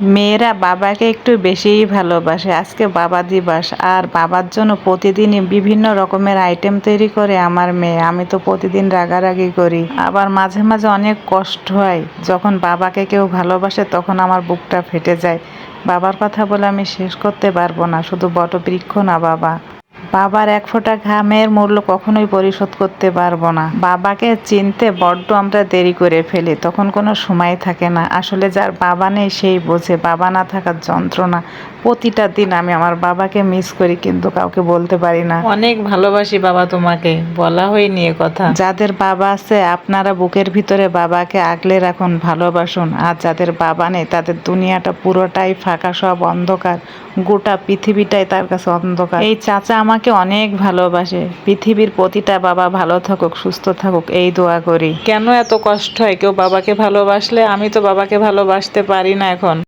মেয়েরা বাবাকে একটু বেশিই ভালোবাসে। আজকে বাবা দিবস, আর বাবার জন্য প্রতিদিনই বিভিন্ন রকমের আইটেম তৈরি করে আমার মেয়ে। আমি তো প্রতিদিন রাগারাগি করি। আবার মাঝে মাঝে অনেক কষ্ট হয়। যখন বাবাকে কেউ ভালোবাসে, তখন আমার বুকটা ফেটে যায়। বাবার কথা বলে আমি শেষ করতে পারব না। শুধু বট বৃক্ষ না, বাবা। বাবার এক ফোঁটা ঘামের মূল্য কখনোই পরিশোধ করতে পারব না। বাবাকে চিনতে বড্ড আমরা দেরি করে ফেলি তখন কোনো সময় থাকে না। আসলে যার বাবা নেই সেই বোঝে বাবা না থাকার যন্ত্রণা। প্রতিটা দিন আমি আমার বাবাকে মিস করি কিন্তু কাউকে বলতে পারি না। অনেক ভালোবাসি বাবা তোমাকে বলা হয়নি এ কথা। যাদের বাবা আছে আপনারা বুকের ভিতরে বাবাকে আগলে রাখুন ভালোবাসুন। আর যাদের বাবা নেই তাদের দুনিয়াটা পুরোটাই ফাঁকা সব অন্ধকার। গোটা পৃথিবীটাই তার কাছে অন্ধকার। এই চাচা আমাকে অনেক ভালোবাসে। পৃথিবীর প্রতিটা বাবা ভালো থাকুক, সুস্থ থাকুক, এই দোয়া করি। কেন এত কষ্ট হয়? কেউ বাবাকে ভালোবাসলে, আমি তো বাবাকে ভালোবাসতে পারি না এখন।